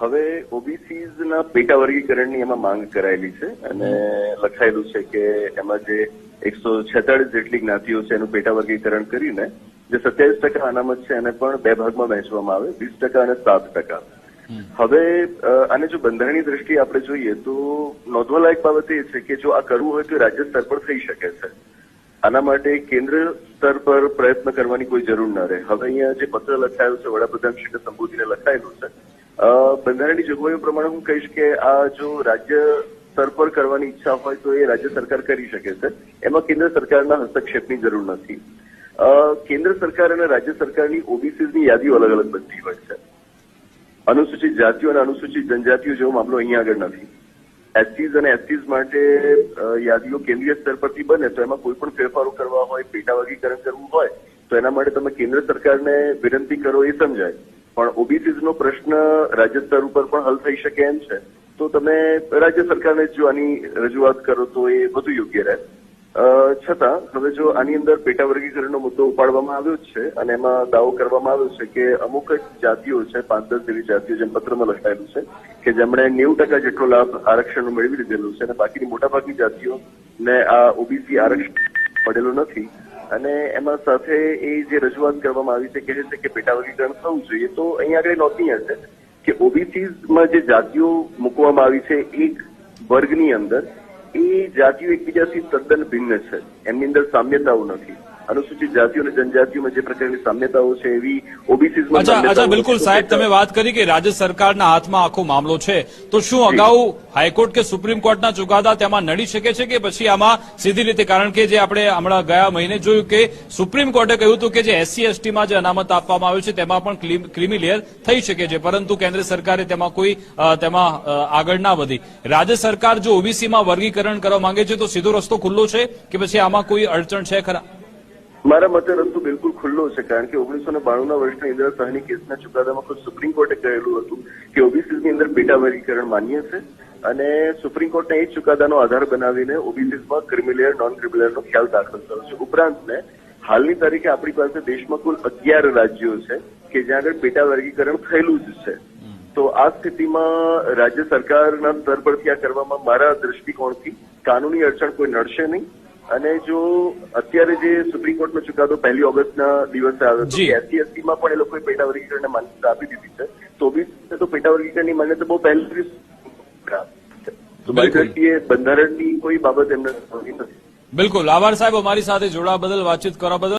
હવે ઓબીસીઝના પેટા વર્ગીકરણની એમાં માંગ કરાયેલી છે અને લખાયેલું છે કે એમાં જે એકસો છેતાળીસ જેટલી જ્ઞાતિઓ છે એનું પેટા વર્ગીકરણ કરીને જે સત્યાવીસ ટકા અનામત છે એને પણ બે ભાગમાં વહેંચવામાં આવે વીસ ટકા અને સાત ટકા. હવે આને જો બંધારણની દ્રષ્ટિએ આપણે જોઈએ તો નોંધવાલાયક બાબત એ છે કે જો આ કરવું હોય તો રાજ્ય સ્તર પર થઈ શકે છે. આના માટે કેન્દ્ર સ્તર પર પ્રયત્ન કરવાની કોઈ જરૂર ન રહે. હવે અહીંયા જે પત્ર લખાયું છે વડાપ્રધાન શ્રીને સંબોધીને લખાયેલું છે બંધારણની જોગવાઈઓ પ્રમાણે હું કહીશ કે આ જો રાજ્ય સ્તર પર કરવાની ઈચ્છા હોય તો એ રાજ્ય સરકાર કરી શકે છે. એમાં કેન્દ્ર સરકારના હસ્તક્ષેપની જરૂર નથી. કેન્દ્ર સરકાર અને રાજ્ય સરકારની ઓબીસીની યાદીઓ અલગ અલગ બનતી હોય છે. અનુસૂચિત જાતિઓ અને અનુસૂચિત જનજાતિઓ જેવો મામલો અહીંયા આગળ નથી. એસસીઝ અને એસટીઝ માટે યાદીઓ કેન્દ્રીય સ્તર પરથી બને તો એમાં કોઈ પણ ફેરફારો કરવા હોય પેટા વર્ગીકરણ કરવું હોય, તો એના માટે તમે કેન્દ્ર સરકારને વિનંતી કરો એ સમજાય. પણ ઓબીસીઝનો પ્રશ્ન રાજ્ય સ્તર ઉપર પણ હલ થઈ શકે એમ છે. તો તમે રાજ્ય સરકારને જો આની રજૂઆત કરો તો એ વધુ યોગ્ય રહે. છતાં, હવે જો આની અંદર પેટા વર્ગીકરણનો મુદ્દો ઉપાડવામાં આવ્યો છે અને એમાં દાવો કરવામાં આવ્યો છે કે અમુક જ જાતિઓ છે પાંચ દસ જેવી જાતિઓ જેમ પત્રમાં લખાયેલું છે, કે જેમણે નેવું ટકા જેટલો લાભ આરક્ષણનું મેળવી લીધેલું છે અને બાકીની મોટાભાગની જાતિઓને આ ઓબીસી આરક્ષણ પડેલું નથી. અને એમાં સાથે એ જે રજૂઆત કરવામાં આવી છે કહે છે કે પેટા વર્ગીકરણ થવું જોઈએ, તો અહીંયા આગળ નોંધનીય છે કે ઓબીસીમાં જે જાતિઓ મૂકવામાં આવી છે એક વર્ગની અંદર, એ જાતિઓ એકબીજાથી તદ્દન ભિન્ન છે. એમની અંદર સામ્યતાઓ નથી. અનુસૂચિત જાતિઓ અને જનજાતિઓમાં જે પ્રકારની સામ્યતાઓ છે એવી અચ્છા અચ્છા બિલકુલ સાહેબ તમે વાત કરી કે રાજ્ય સરકારના હાથમાં આખો મામલો છે. તો શું અગાઉ હાઈકોર્ટ કે સુપ્રીમ કોર્ટના ચુકાદા તેમાં નડી શકે છે કે પછી આમાં સીધી રીતે? કારણ કે જે આપણે હમણાં ગયા મહિને જોયું કે સુપ્રીમ કોર્ટે કહ્યું હતું કે જે એસસી એસટીમાં જે અનામત આપવામાં આવ્યું છે તેમાં પણ ક્રિમી લેયર થઈ શકે છે. પરંતુ કેન્દ્ર સરકારે તેમાં કોઈ તેમાં આગળ ના વધી. રાજ્ય સરકાર જો ઓબીસીમાં વર્ગીકરણ કરવા માંગે છે તો સીધો રસ્તો ખુલ્લો છે કે પછી આમાં કોઈ અડચણ છે ખરા? મારા મતે રસ્તો બિલકુલ ખુલ્લો છે, કારણ કે ઓગણીસો ને બાણુંના વર્ષના ઇન્દિરા સહાની કેસના ચુકાદામાં ખુદ સુપ્રીમ કોર્ટે કહેલું હતું કે ઓબીસીની અંદર પેટા વર્ગીકરણ માન્ય છે અને સુપ્રીમ કોર્ટને એ ચુકાદાનો આધાર બનાવીને ઓબીસીમાં ક્રિમિલિયર નોન ક્રિમિલિયરનો ખ્યાલ દાખલ કર્યો છે. ઉપરાંતને હાલની તારીખે આપણી પાસે દેશમાં કુલ અગિયાર રાજ્યો છે કે જ્યાં આગળ પેટા વર્ગીકરણ થયેલું જ છે. તો આ સ્થિતિમાં રાજ્ય સરકારના સ્તર પરથી આ કરવામાં મારા દ્રષ્ટિકોણથી કાનૂની અડચણ કોઈ નડશે નહીં. અને જો અત્યારે જે સુપ્રીમ કોર્ટનો ચુકાદો પહેલી ઓગસ્ટના દિવસે આવ્યો હતો એસસી એસટીમાં પણ એ લોકોએ પેટા વર્ગીકરણને માન્યતા આપી દીધી છે. તો બી તો પેટા વર્ગીકરણની માન્યતા બહુ પહેલેથી તો મારી દ્રષ્ટિએ બંધારણની કોઈ બાબત એમને નથી. બિલકુલ. આભાર સાહેબ અમારી સાથે જોડાવા બદલ વાતચીત કરવા બદલ.